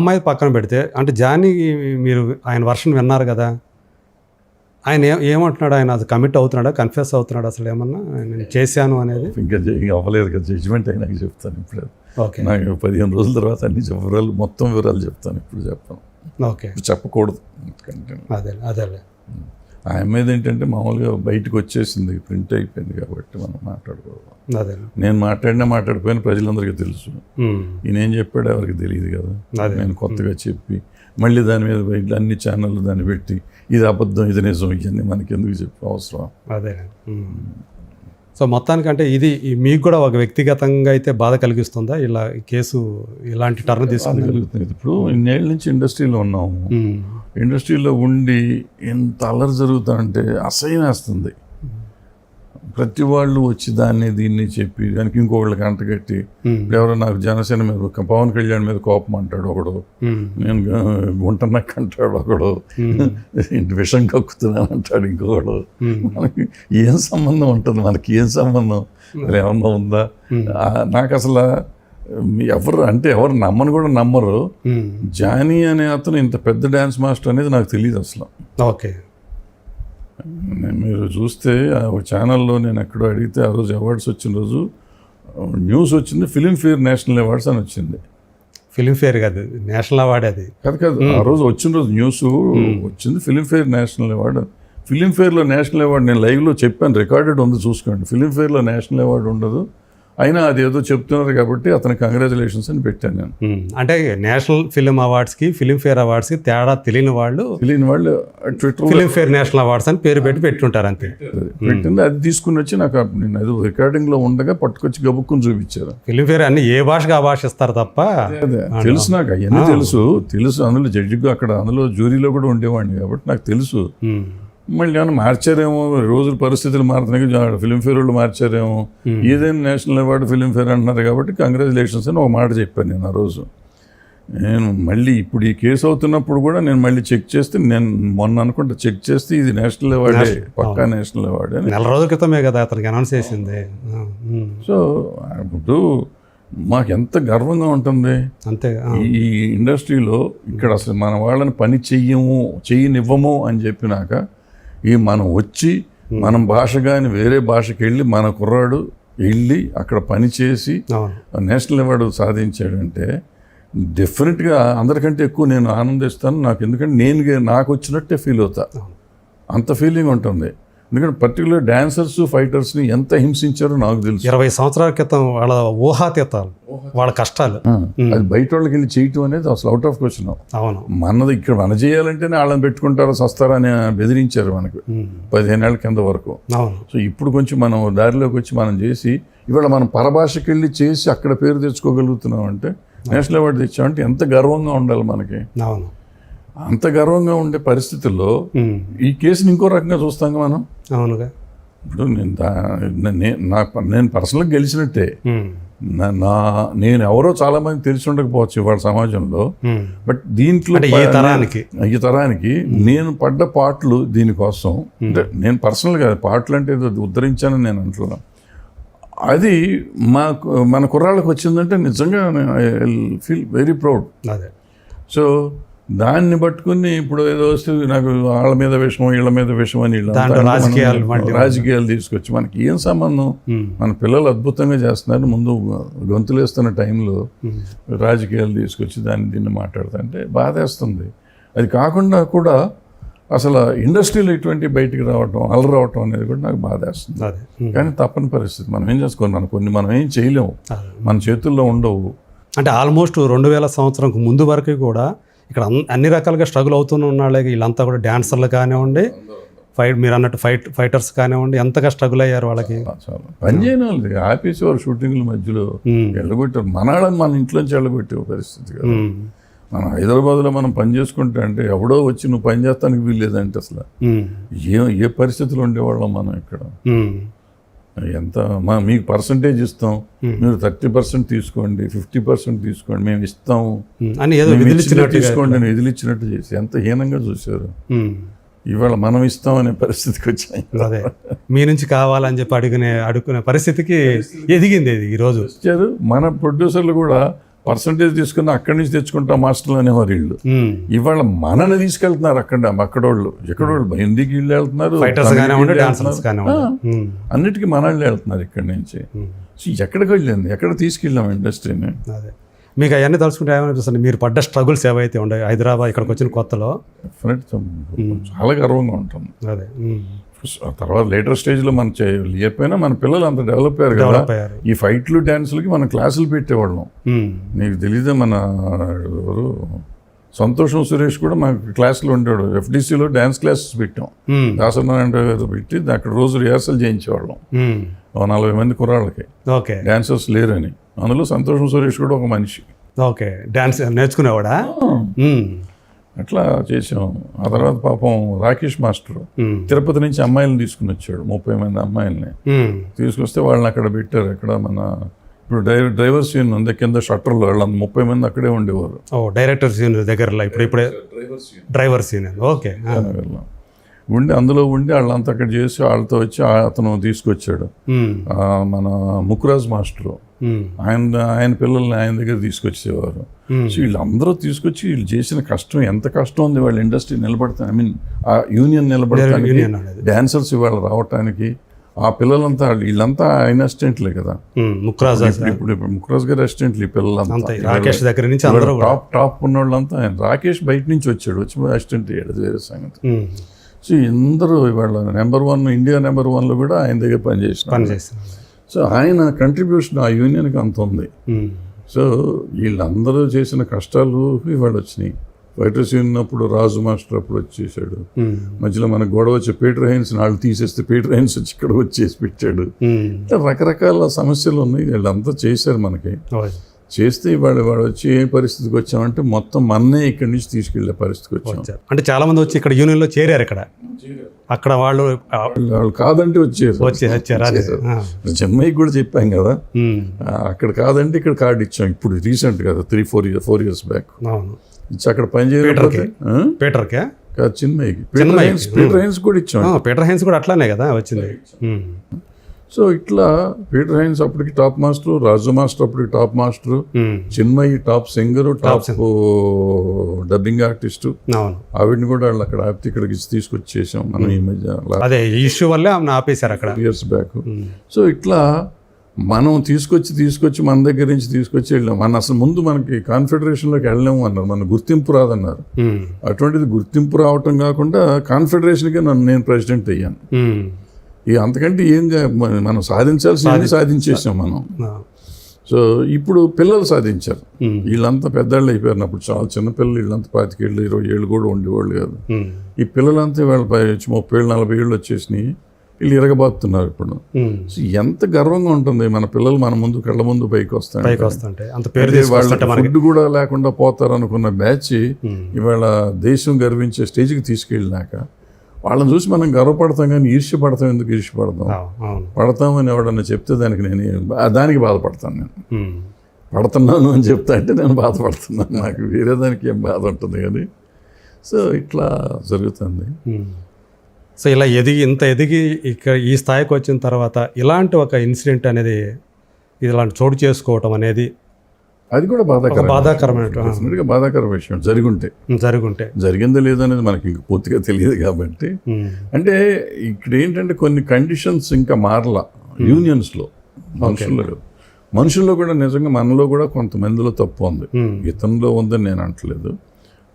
అమ్మాయి పక్కన పెడితే అంటే జానీ మీరు ఆయన వర్షన్ విన్నారు కదా ఆయన ఏ ఏమంటున్నాడు? ఆయన అది కమిట్ అవుతున్నాడా? కన్ఫ్యూస్ అవుతున్నాడు? అసలు ఏమన్నా నేను చేశాను అనేది? ఇంకా అవ్వలేదు కదా జడ్జిమెంట్ అయినాక చెప్తాను ఇప్పుడు. ఓకే. నాకు పదిహేను రోజుల తర్వాత అన్ని వివరాలు మొత్తం వివరాలు చెప్తాను ఇప్పుడు చెప్పాను. ఓకే. చెప్పకూడదు. అదే అదేలే ఆ అమ్మాయిది ఏంటంటే మామూలుగా బయటకు వచ్చేసింది ప్రింట్ అయిపోయింది కాబట్టి మనం మాట్లాడుకోవాలి. నేను మాట్లాడినా మాట్లాడిపోయిన ప్రజలందరికీ తెలుసు. ఈయన ఏం చెప్పాడో ఎవరికి తెలియదు కదా. నేను కొత్తగా చెప్పి మళ్ళీ దాని మీద ఇట్లా అన్ని ఛానళ్ళు దాన్ని పెట్టి ఇది అబద్ధం ఇది నిజం ఇవన్నీ మనకి ఎందుకు చెప్పి అవసరం. అదే. సో మొత్తానికంటే ఇది మీకు కూడా ఒక వ్యక్తిగతంగా అయితే బాధ కలిగిస్తుందా? ఇలా కేసు ఇలాంటి టర్న్ తీసుకుంది? ఇప్పుడు ఇన్నేళ్ళ నుంచి ఇండస్ట్రీలో ఉన్నాము. ఇండస్ట్రీలో ఉండి ఎంత అల్లరి జరుగుతా అంటే అసహ్యం వేస్తుంది. ప్రతి వాళ్ళు వచ్చి దాన్ని దీన్ని చెప్పి దానికి ఇంకొకళ్ళకి అంటగట్టి ఎవరో నాకు జనసేన మీద పవన్ కళ్యాణ్ మీద కోపం అంటాడు ఒకడు. నేను గుంటనక్క అంటాడు ఒకడు. ఇంటి విషం కక్కుతున్నాను అంటాడు ఇంకొకడు. మనకి ఏం సంబంధం ఉంటుంది? మనకి ఏం సంబంధం? ఏమన్నా ఉందా? నాకు అసలు ఎవరు అంటే ఎవరు నమ్మని కూడా నమ్మరు. జానీ అనే అతను ఇంత పెద్ద డ్యాన్స్ మాస్టర్ అనేది నాకు తెలియదు అసలు. ఓకే. మీరు చూస్తే ఆ ఒక ఛానల్లో నేను ఎక్కడో అడిగితే ఆ రోజు అవార్డ్స్ వచ్చిన రోజు న్యూస్ వచ్చింది ఫిలింఫేర్ నేషనల్ అవార్డ్స్ అని వచ్చింది. ఫిలింఫేర్ కాదు నేషనల్ అవార్డ్ అది. కాదు కాదు ఆ రోజు వచ్చిన రోజు న్యూస్ వచ్చింది ఫిలింఫేర్ నేషనల్ అవార్డు ఫిలింఫేర్లో నేషనల్ అవార్డు నేను లైవ్లో చెప్పాను రికార్డెడ్ ఉంది చూసుకోండి. ఫిలింఫేర్లో నేషనల్ అవార్డు ఉండదు. అయినా అది ఏదో చెప్తున్నారు కాబట్టి అతనికి కంగ్రాచులేషన్స్ అని పెట్టాను నేను. అంటే నేషనల్ ఫిలిం అవార్డ్స్కి ఫిలింఫేర్ అవార్డ్స్కి తేడా తెలియని వాళ్ళు తెలియని వాళ్ళు ట్విట్టర్లో ఫిలింఫేర్ నేషనల్ అవార్డ్స్ అని పేరు పెట్టి పెట్టుంటారు అంతే. పెట్టింది అది తీసుకుని వచ్చి నాకు నేను అది రికార్డింగ్లో ఉండగా పట్టుకొచ్చి గబుక్కుని చూపించారు. ఫిలింఫేర్ అన్ని ఏ భాషగా ఆ భాష ఇస్తారు తప్ప తెలుసు నాకు అవన్నీ తెలుసు. తెలుసు అందులో జడ్జిగా అక్కడ అందులో జ్యూరీలో కూడా ఉండేవాడిని కాబట్టి నాకు తెలుసు. మళ్ళీ ఏమైనా మార్చారేమో? రోజుల పరిస్థితులు మారుతున్నాయి. ఫిలింఫేర్ వాళ్ళు మార్చారేమో. ఏదైనా నేషనల్ అవార్డు ఫిలింఫేర్ అంటున్నారు కాబట్టి కంగ్రాచులేషన్స్ అని ఒక మాట చెప్పాను నేను ఆ రోజు. నేను మళ్ళీ ఇప్పుడు ఈ కేసు అవుతున్నప్పుడు కూడా నేను మళ్ళీ చెక్ చేస్తే నేను మొన్న అనుకుంటా చెక్ చేస్తే ఇది నేషనల్ అవార్డే పక్కా నేషనల్ అవార్డు నెల రోజుల క్రితమే కదా అతనికి అనౌన్స్ చేసింది. సో ఇప్పుడు మాకు ఎంత గర్వంగా ఉంటుంది. అంతే. ఈ ఇండస్ట్రీలో ఇక్కడ అసలు మన వాళ్ళని పని చెయ్యము చెయ్యనివ్వము అని చెప్పినాక ఈ మనం వచ్చి మనం భాష కానీ వేరే భాషకి వెళ్ళి మన కుర్రాడు వెళ్ళి అక్కడ పని చేసి అవును. నేషనల్ అవార్డు సాధించాడంటే డెఫినెట్గా అందరికంటే ఎక్కువ నేను ఆనందిస్తాను. నాకు ఎందుకంటే నేను నాకు వచ్చినట్టే ఫీల్ అవుతా. అంత ఫీలింగ్ ఉంటుంది. ఎందుకంటే పర్టికులర్ డాన్సర్స్ ఫైటర్స్ని ఎంత హింసించారో నాకు తెలుసు. ఇరవై సంవత్సరాల క్రితం వాళ్ళ ఊహాతీతాలు వాళ్ళ కష్టాలు. అది బయట వాళ్ళకి వెళ్ళి చేయటం అనేది అసలు అవుట్ ఆఫ్ క్వశ్చన్ అవును. మనది ఇక్కడ మన చేయాలంటేనే వాళ్ళని పెట్టుకుంటారు సస్తారని బెదిరించారు మనకు ఉమ్. పదిహేను ఏళ్ళ కింద వరకు. సో ఇప్పుడు కొంచెం మనం దారిలోకి వచ్చి మనం చేసి ఇవాళ మనం పరభాషకి వెళ్ళి చేసి అక్కడ పేరు తెచ్చుకోగలుగుతున్నాం అంటే నేషనల్ అవార్డు తెచ్చామంటే ఎంత గర్వంగా ఉండాలి మనకి. అవును. అంత గర్వంగా ఉండే పరిస్థితుల్లో. ఈ కేసుని ఇంకో రకంగా చూస్తాం మనం? అవునుగా. ఇప్పుడు నేను నే- నేను పర్సనల్గా గెలిచినట్టే. నా- నేను ఎవరో చాలా మంది తెలిసి ఉండకపోవచ్చు ఇవాళ సమాజంలో. బట్ దీంట్లో ఈ తరానికి. ఈ తరానికి నేను పడ్డ పాటలు దీనికోసం. అంటే నేను పర్సనల్గా పాటలు అంటే ఏదో ఉద్ధరించానని నేను అంటున్నా. అది మాకు మన కుర్రాళ్ళకి వచ్చిందంటే నిజంగా ఫీల్ వెరీ ప్రౌడ్ అదే. సో దాన్ని పట్టుకుని ఇప్పుడు ఏదో వస్తే నాకు వాళ్ళ మీద విషయం వీళ్ళ మీద విషయం అని రాజకీయాలు రాజకీయాలు తీసుకొచ్చి మనకి ఏం సంబంధం. మన పిల్లలు అద్భుతంగా చేస్తున్నారు. ముందు గొంతులేస్తున్న టైంలో. రాజకీయాలు తీసుకొచ్చి దాన్ని దీన్ని మాట్లాడుతుంటే బాధేస్తుంది. అది కాకుండా కూడా అసలు ఇండస్ట్రీలో ఇటువంటి బయటికి రావటం అలరి రావటం అనేది కూడా నాకు బాధేస్తుంది. కానీ తప్పని పరిస్థితి. మనం ఏం చేసుకోవాలి? మనం కొన్ని మనం ఏం చేయలేము. మన చేతుల్లో ఉండవు. అంటే ఆల్మోస్ట్ రెండు వేల సంవత్సరంకు ముందు వరకు కూడా ఇక్కడ అన్- అన్ని రకాలుగా స్ట్రగుల్ అవుతూనే ఉన్నాళ్ళే వీళ్ళంతా కూడా డాన్సర్లు కానివ్వండి ఫైట్ మీరు అన్నట్టు ఫైట్ ఫైటర్స్ కానివ్వండి ఎంతగా స్ట్రగుల్ అయ్యారు వాళ్ళకి చాలా పని చేయని వాళ్ళు ఆపేసేవారు షూటింగ్ల మధ్యలో. వెళ్ళగొట్టారు మనాళ్ళని మన ఇంట్లోంచి వెళ్ళగొట్టే పరిస్థితి కదా. మనం హైదరాబాద్లో మనం పని చేసుకుంటే అంటే ఎవడో వచ్చి నువ్వు పని చేస్తానికి వీల్లేదంటే అసలు. ఏ ఏ పరిస్థితులు ఉండేవాళ్ళం మనం ఇక్కడ. ఎంత మా మీకు పర్సంటేజ్ ఇస్తాం. మీరు థర్టీ పర్సెంట్ తీసుకోండి ఫిఫ్టీ పర్సెంట్ తీసుకోండి మేము ఇస్తాము ఉమ్. అని ఏదో తీసుకోండి అని విధులిచ్చినట్టు చేసి ఎంత హీనంగా చూశారు. ఇవాళ మనం ఇస్తాం అనే పరిస్థితికి వచ్చాయి. అదే. మీ నుంచి కావాలని చెప్పి అడుగునే అడుగునే పరిస్థితికి ఎదిగింది ఇది ఈరోజు. మన ప్రొడ్యూసర్లు కూడా పర్సంటేజ్ తీసుకుని అక్కడి నుంచి తెచ్చుకుంటా మాస్టర్లు అనేవారు వీళ్ళు. ఇవాళ మనని తీసుకెళ్తున్నారు అక్కడ అక్కడోళ్ళు. ఎక్కడోళ్ళు? హిందీకి వీళ్ళు వెళ్తున్నారు. అన్నిటికీ మనల్ని వెళ్తున్నారు ఇక్కడి నుంచి. సో ఎక్కడికి వెళ్ళింది? ఎక్కడ తీసుకెళ్ళాం ఇండస్ట్రీని? మీకు అవన్నీ తలుచుకుంటే ఏమనిపిస్తుంది? మీరు పడ్డ స్ట్రగుల్స్ ఏవైతే ఉండే హైదరాబాద్ ఇక్కడికి వచ్చిన కొత్తలో? చాలా గర్వంగా ఉంటుంది. అదే. తర్వాత లేటర్ స్టేజ్లో మనం చేయకపోయినా మన పిల్లలు అంత డెవలప్ అయ్యారు కదా. ఈ ఫైట్లు డ్యాన్సులకి మనం క్లాసులు పెట్టేవాళ్ళం. ఉమ్. నీకు తెలీదే మన ఎవరు? సంతోషం సురేష్ కూడా మాకు క్లాస్లో ఉండేవాడు. ఎఫ్డీసీలో డ్యాన్స్ క్లాసెస్ పెట్టాం. ఉమ్. దాసనారాయణ గారు పెట్టి అక్కడ రోజు రిహార్సల్ చేయించేవాళ్ళం. ఓ నలభై మంది కుర్రాళ్ళకి. ఓకే. డాన్సర్స్ లేరని. అందులో సంతోషం సురేష్ కూడా ఒక మనిషి. ఓకే. డాన్స్ నేర్చుకునేవాడా. అట్లా చేసాం. ఆ తర్వాత పాపం రాకేష్ మాస్టర్. తిరుపతి నుంచి అమ్మాయిలను తీసుకుని వచ్చాడు ముప్పై మంది అమ్మాయిల్ని. తీసుకొస్తే వాళ్ళని అక్కడ పెట్టారు అక్కడ మన ఇప్పుడు డ్రైవర్ డ్రైవర్స్ యూనియన్ ఉంది కింద షట్టర్లో వాళ్ళంత ముప్పై మంది అక్కడే ఉండేవారు. ఓ డైరెక్టర్స్ యూనియన్ దగ్గరలో ఇప్పుడు ఇప్పుడే డ్రైవర్స్ యూనియన్ ఓకే ఉండి అందులో ఉండి వాళ్ళంతా అక్కడ చేసి వాళ్ళతో వచ్చి అతను తీసుకొచ్చాడు. మన ముకురాజ్ మాస్టరు. ఆయన ఆయన పిల్లల్ని ఆయన దగ్గర తీసుకొచ్చేవారు. Hmm. సో వీళ్ళందరూ తీసుకొచ్చి వీళ్ళు చేసిన కష్టం ఎంత కష్టం ఉంది వాళ్ళ ఇండస్ట్రీ నిలబడతా ఐ మీన్ ఆ యూనియన్ నిలబడటానికి డాన్సర్స్ ఇవాళ రావటానికి ఆ పిల్లలంతా వీళ్ళంతా ఆయన అసిస్టెంట్లే కదా. ఉమ్. ముక్రాజ్ ఇప్పుడు ముఖరాజ్ గారి అసిస్టెంట్లు ఈ పిల్లలంతా. రాకేష్ దగ్గర నుంచి అందరూ టాప్ టాప్ ఉన్న వాళ్ళంతా ఆయన రాకేష్ బయట నుంచి వచ్చాడు వచ్చి అసిస్టెంట్ అయ్యాడు వేరే సంగతి. సో అందరూ ఇవాళ నెంబర్ వన్ ఇండియా నెంబర్ వన్లో కూడా ఆయన దగ్గర పనిచేసిన పని చేస్తున్నాను సో ఆయన కంట్రిబ్యూషన్ ఆ యూనియన్కి అంత ఉంది ఉమ్. సో వీళ్ళందరూ చేసిన కష్టాలు ఇవాళ వచ్చినాయి ఫైటర్స్ ఉన్నప్పుడు రాజు మాస్టర్ అప్పుడు వచ్చేసాడు ఉమ్. మధ్యలో మనకు గొడవ వచ్చి పీటర్ హైన్స్ వాళ్ళు తీసేస్తే పీటర్ హైన్స్ వచ్చి ఇక్కడ వచ్చేసి పెట్టాడు. ఇట్లా రకరకాల సమస్యలు ఉన్నాయి వీళ్ళంతా చేశారు మనకి. చేస్తే ఇవాళ వాడు వచ్చి ఏ పరిస్థితికి వచ్చామంటే మొత్తం మన్నే ఇక్కడి నుంచి తీసుకెళ్ళే పరిస్థితికి వచ్చాం. అంటే చాలా మంది వచ్చి ఇక్కడ యూనియన్లో చేరారు ఇక్కడ. అక్కడ వాళ్ళు వాళ్ళు- కాదంటే వచ్చారు వచ్చి వచ్చారు. చెన్నైకి కూడా చెప్పాం కదా. అక్కడ కాదంటే ఇక్కడ కార్డు ఇచ్చాం. ఇప్పుడు రీసెంట్ కదా three four year four years back ఇచ్చి అక్కడ పని చేయకపోతే ఆ? పీటర్కే కాదు చిన్మయ్యకి పీటర్. హైన్స్ కూడా ఇచ్చాం. పీటర్ హైన్స్ కూడా అట్లానే కదా వచ్చింది. సో ఇట్లా పీటర్ హైన్స్ అప్పటికి టాప్ మాస్టర్ రాజు మాస్టర్ అప్పటికి top master um. Chinmayi top singer top dubbing artist. ఆవిడని కూడా వాళ్ళు అక్కడ ఆపితే ఇక్కడికి తీసుకొచ్చి చేసాం మనం ఈ మధ్య. అదే ఇష్యూ వల్లే ఆమెను ఆపేశారు అక్కడ. Years back. సో ఇట్లా మనం తీసుకొచ్చి తీసుకొచ్చి మన దగ్గర నుంచి తీసుకొచ్చి వెళ్ళాం. మన అసలు ముందు మనకి కాన్ఫెడరేషన్లోకి వెళ్ళాము అన్నారు. మన గుర్తింపు రాదన్నారు. అటువంటిది గుర్తింపు రావటం కాకుండా కాన్ఫెడరేషన్కి నన్ను నేను ప్రెసిడెంట్ అయ్యాను. ఇక అంతకంటే ఏం మన- సాధించాల్సింది సాధించేసాం మనం. సో ఇప్పుడు పిల్లలు సాధించారు. వీళ్ళంతా పెద్దవాళ్ళు అయిపోయారు అప్పుడు చాలా చిన్నపిల్లలు వీళ్ళంతా పాతికేళ్ళు ఇరవై ఏళ్ళు కూడా ఉండేవాళ్ళు కాదు. ఈ పిల్లలంతా వాళ్ళ ముప్పై ఏళ్ళు నలభై ఏళ్ళు వచ్చేసినాయి వీళ్ళు ఇరగబాతున్నారు ఇప్పుడు. సో ఎంత గర్వంగా ఉంటుంది మన పిల్లలు మన ముందు కళ్ళ ముందు పైకి వస్తాయి వాళ్ళ ఫుడ్ కూడా లేకుండా పోతారు అనుకున్న బ్యాచ్. ఇవాళ దేశం గర్వించే స్టేజ్కి తీసుకెళ్ళినాక వాళ్ళని చూసి మనం గర్వపడతాం కానీ ఈర్ష్యపడతాం ఎందుకు ఈర్ష్యపడతాం? పడతామని ఎవడన్నా చెప్తే దానికి నేను దానికి బాధపడతాను నేను. పడుతున్నాను అని చెప్తా అంటే నేను బాధపడుతున్నాను నాకు. వేరే దానికి ఏం బాధ ఉంటుంది కానీ. సో ఇట్లా జరుగుతుంది. సో ఇలా ఎదిగి ఇంత ఎదిగి ఇక్కడ ఈ స్థాయికి వచ్చిన తర్వాత ఇలాంటి ఒక ఇన్సిడెంట్ అనేది ఇలాంటి చోటు చేసుకోవటం అనేది అది కూడా బాధాకరం బాధాకరమైన బాధాకర విషయం. జరుగుంటే. జరుగుంటే. జరిగిందో లేదో అనేది మనకి ఇంక పూర్తిగా తెలియదు కాబట్టి. అంటే ఇక్కడ ఏంటంటే కొన్ని కండిషన్స్ ఇంకా మారలా యూనియన్స్లో మనుషుల్లో. మనుషుల్లో కూడా నిజంగా మనలో కూడా కొంతమందిలో తప్పు ఉంది. ఇతనిలో ఉందని నేను అంటలేదు.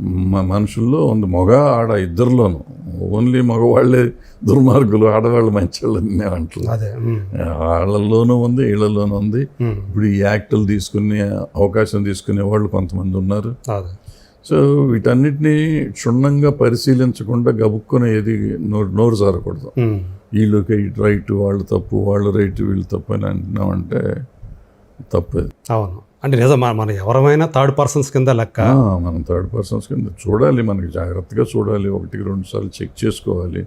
మనుషుల్లో ఉంది మగ ఆడ ఇద్దరిలోనూ. ఓన్లీ మగవాళ్ళే దుర్మార్గులు ఆడవాళ్ళు మంచివాళ్ళు అని నేను అంటలేదు. అదే ఉమ్. వాళ్ళలోనూ ఉంది వీళ్ళలోనూ ఉంది. ఇప్పుడు ఈ యాక్టులు తీసుకునే అవకాశం తీసుకునే వాళ్ళు కొంతమంది ఉన్నారు. సో వీటన్నిటినీ క్షుణ్ణంగా పరిశీలించకుండా గబుక్కున ఏది నోరు నోరు జారకూడదు. ఉమ్. వీళ్ళకి రైట్ వాళ్ళు తప్పు వాళ్ళు రైట్ వీళ్ళు తప్పు అని అంటున్నామంటే తప్పేది. అవును. అంటే నిజం మన- మన ఎవరమైనా థర్డ్ పర్సన్స్ కింద లెక్క. మనం థర్డ్ పర్సన్స్ కింద చూడాలి మనకి జాగ్రత్తగా చూడాలి ఒకటికి రెండు సార్లు చెక్ చేసుకోవాలి.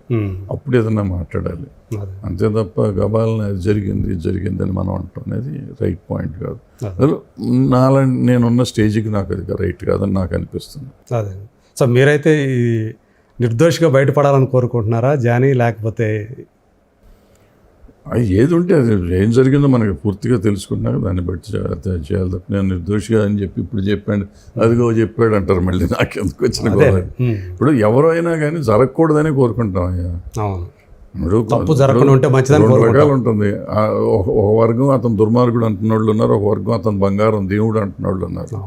అప్పుడు ఏదైనా మాట్లాడాలి. అంతే తప్ప గబాలని అది జరిగింది జరిగింది అని మనం అంటాం. అనేది రైట్ పాయింట్ కాదు. అసలు నాలా నేనున్న స్టేజ్కి నాకు అది రైట్ కాదని నాకు అనిపిస్తుంది. అదే. సో మీరైతే ఈ నిర్దోషిగా బయటపడాలని కోరుకుంటున్నారా జానీ లేకపోతే అది ఏది ఉంటే అది ఏం జరిగిందో మనకి పూర్తిగా తెలుసుకున్నాక దాన్ని బట్టి చేయాలి తప్ప నేను నిర్దోషిగా అని చెప్పి ఇప్పుడు చెప్పాడు. అదిగో చెప్పాడు అంటారు మళ్ళీ నాకెందుకు వచ్చిన ఇప్పుడు ఎవరు అయినా కానీ జరగకూడదని కోరుకుంటాం అయ్యా. తప్పు జరగకుండా ఉంటే మంచిదని. రకాలు ఉంటుంది. ఒక వర్గం అతను దుర్మార్గుడు అంటున్న వాళ్ళు ఉన్నారు ఒక వర్గం అతను బంగారం దేవుడు అంటున్న వాళ్ళు ఉన్నారు.